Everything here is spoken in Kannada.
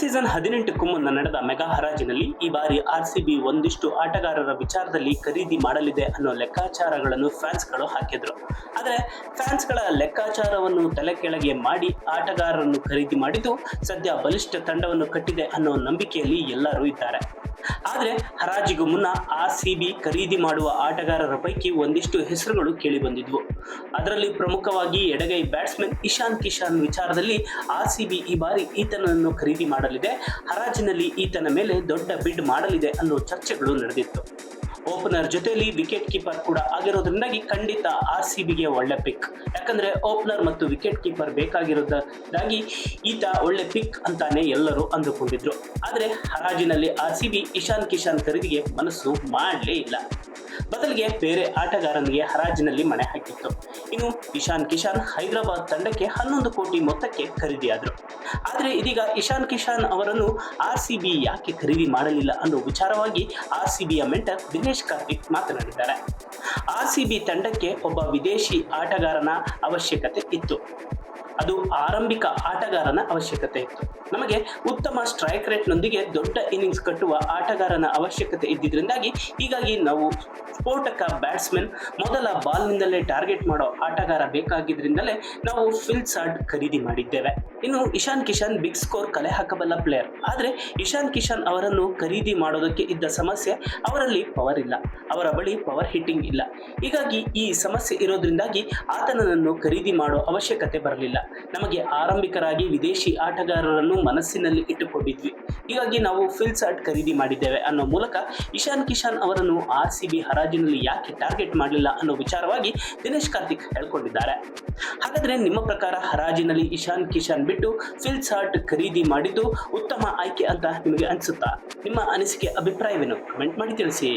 ಸೀಸನ್ ಹದಿನೆಂಟಕ್ಕೂ ಮುನ್ನ ನಡೆದ ಮೆಗಾ ಹರಾಜಿನಲ್ಲಿ ಈ ಬಾರಿ ಆರ್ಸಿಬಿ ಒಂದಿಷ್ಟು ಆಟಗಾರರ ವಿಚಾರದಲ್ಲಿ ಖರೀದಿ ಮಾಡಲಿದೆ ಅನ್ನೋ ಲೆಕ್ಕಾಚಾರಗಳನ್ನು ಫ್ಯಾನ್ಸ್ಗಳು ಹಾಕಿದ್ರು. ಆದರೆ ಫ್ಯಾನ್ಸ್ಗಳ ಲೆಕ್ಕಾಚಾರವನ್ನು ತಲೆ ಕೆಳಗೆ ಮಾಡಿ ಆಟಗಾರರನ್ನು ಖರೀದಿ ಮಾಡಿದ್ದು ಸದ್ಯ ಬಲಿಷ್ಠ ತಂಡವನ್ನು ಕಟ್ಟಿದೆ ಅನ್ನೋ ನಂಬಿಕೆಯಲ್ಲಿ ಎಲ್ಲರೂ ಇದ್ದಾರೆ. ಆದರೆ ಹರಾಜಿಗೂ ಮುನ್ನ ಆರ್ಸಿಬಿ ಖರೀದಿ ಮಾಡುವ ಆಟಗಾರರ ಪೈಕಿ ಒಂದಿಷ್ಟು ಹೆಸರುಗಳು ಕೇಳಿಬಂದಿದ್ವು. ಅದರಲ್ಲಿ ಪ್ರಮುಖವಾಗಿ ಎಡಗೈ ಬ್ಯಾಟ್ಸ್ಮನ್ ಇಶಾನ್ ಕಿಶಾನ್ ವಿಚಾರದಲ್ಲಿ ಆರ್ಸಿಬಿ ಈ ಬಾರಿ ಈತನನ್ನು ಖರೀದಿ ಮಾಡಲಿದೆ. ಹರಾಜಿನಲ್ಲಿ ಈತನ ಮೇಲೆ ದೊಡ್ಡ ಬಿಡ್ ಮಾಡಲಿದೆ ಅನ್ನೋ ಚರ್ಚೆಗಳು ನಡೆದಿತ್ತು. ಓಪನರ್ ಜೊತೆಯಲ್ಲಿ ವಿಕೆಟ್ ಕೀಪರ್ ಕೂಡ ಆಗಿರೋದ್ರಿಂದಾಗಿ ಖಂಡಿತ ಆರ್ ಸಿ ಬಿಗೆ ಒಳ್ಳೆ ಪಿಕ್. ಯಾಕಂದ್ರೆ ಓಪನರ್ ಮತ್ತು ವಿಕೆಟ್ ಕೀಪರ್ ಬೇಕಾಗಿರೋದಾಗಿ ಈತ ಒಳ್ಳೆ ಪಿಕ್ ಅಂತಾನೆ ಎಲ್ಲರೂ ಅಂದುಕೊಂಡಿದ್ರು. ಆದರೆ ಹರಾಜಿನಲ್ಲಿ R C B Ishan Kishan ಖರೀದಿಗೆ ಮನಸ್ಸು ಮಾಡಲೇ ಇಲ್ಲ. ಬದಲಿಗೆ ಬೇರೆ ಆಟಗಾರನಿಗೆ ಹರಾಜಿನಲ್ಲಿ ಮಣೆ ಹಾಕಿತ್ತು ಇನ್ನು ಇಶಾನ್ ಕಿಶಾನ್ ಹೈದರಾಬಾದ್ ತಂಡಕ್ಕೆ ಹನ್ನೊಂದು ಕೋಟಿ ಮೊತ್ತಕ್ಕೆ ಖರೀದಿಯಾದರು. ಆದರೆ ಇದೀಗ ಇಶಾನ್ ಕಿಶಾನ್ ಅವರನ್ನು ಆರ್ ಸಿ ಯಾಕೆ ಖರೀದಿ ಮಾಡಲಿಲ್ಲ ಅನ್ನೋ ವಿಚಾರವಾಗಿ ಆರ್ ಸಿ ಬಿಯ ಮೆಂಟರ್ ದಿನೇಶ್ ಕಾರ್ತಿಕ್ ಮಾತನಾಡಿದ್ದಾರೆ. ಆರ್ ಸಿ ತಂಡಕ್ಕೆ ಒಬ್ಬ ವಿದೇಶಿ ಆಟಗಾರನ ಅವಶ್ಯಕತೆ ಇತ್ತು. ಅದು ಆರಂಭಿಕ ಆಟಗಾರನ ಅವಶ್ಯಕತೆ. ಇತ್ತು ನಮಗೆ ಉತ್ತಮ ಸ್ಟ್ರೈಕ್ ರೇಟ್ನೊಂದಿಗೆ ದೊಡ್ಡ ಇನ್ನಿಂಗ್ಸ್ ಕಟ್ಟುವ ಆಟಗಾರನ ಅವಶ್ಯಕತೆ ಇದ್ದಿದ್ದರಿಂದಾಗಿ ಹೀಗಾಗಿ ನಾವು ಸ್ಫೋಟಕ ಬ್ಯಾಟ್ಸ್ಮನ್ ಮೊದಲ ಬಾಲ್ನಿಂದಲೇ ಟಾರ್ಗೆಟ್ ಮಾಡೋ ಆಟಗಾರ ಬೇಕಾಗಿದ್ದರಿಂದಲೇ ನಾವು ಫಿಲ್ ಸಾರ್ಟ್ ಖರೀದಿ ಮಾಡಿದ್ದೇವೆ. ಇನ್ನು ಇಶಾನ್ ಕಿಶಾನ್ ಬಿಗ್ ಸ್ಕೋರ್ ಕಲೆ ಹಾಕಬಲ್ಲ ಪ್ಲೇಯರ್ ಆದರೆ ಇಶಾನ್ ಕಿಶಾನ್ ಅವರನ್ನು ಖರೀದಿ ಮಾಡೋದಕ್ಕೆ ಇದ್ದ ಸಮಸ್ಯೆ ಅವರಲ್ಲಿ ಪವರ್ ಇಲ್ಲ. ಅವರ ಬಳಿ ಪವರ್ ಹಿಟ್ಟಿಂಗ್ ಇಲ್ಲ. ಹೀಗಾಗಿ ಈ ಸಮಸ್ಯೆ ಇರೋದ್ರಿಂದಾಗಿ ಆತನನ್ನು ಖರೀದಿ ಮಾಡೋ ಅವಶ್ಯಕತೆ ಬರಲಿಲ್ಲ. ನಮಗೆ ಆರಂಭಿಕರಾಗಿ ವಿದೇಶಿ ಆಟಗಾರರನ್ನು ಮನಸ್ಸಿನಲ್ಲಿ ಇಟ್ಟುಕೊಂಡಿದ್ವಿ. ಹೀಗಾಗಿ ನಾವು ಫಿಲ್ ಖರೀದಿ ಮಾಡಿದ್ದೇವೆ ಅನ್ನೋ ಮೂಲಕ ಇಶಾನ್ ಕಿಶಾನ್ ಅವರನ್ನು ಆರ್ ಸಿ ಬಿ ಹರಾಜಿನಲ್ಲಿ ಯಾಕೆ ಟಾರ್ಗೆಟ್ ಮಾಡಲಿಲ್ಲ ಅನ್ನೋ ವಿಚಾರವಾಗಿ ದಿನೇಶ್ ಕಾರ್ತಿಕ್ ಹೇಳ್ಕೊಂಡಿದ್ದಾರೆ. ಹಾಗಾದ್ರೆ ನಿಮ್ಮ ಪ್ರಕಾರ ಹರಾಜಿನಲ್ಲಿ ಇಶಾನ್ ಕಿಶಾನ್ ಬಿಟ್ಟು ಫಿಲ್ ಖರೀದಿ ಮಾಡಿದ್ದು ಉತ್ತಮ ಆಯ್ಕೆ ಅಂತ ನಿಮಗೆ ಅನಿಸುತ್ತಾ? ನಿಮ್ಮ ಅನಿಸಿಕೆ, ಅಭಿಪ್ರಾಯವೇನು? ಕಮೆಂಟ್ ಮಾಡಿ ತಿಳಿಸಿ.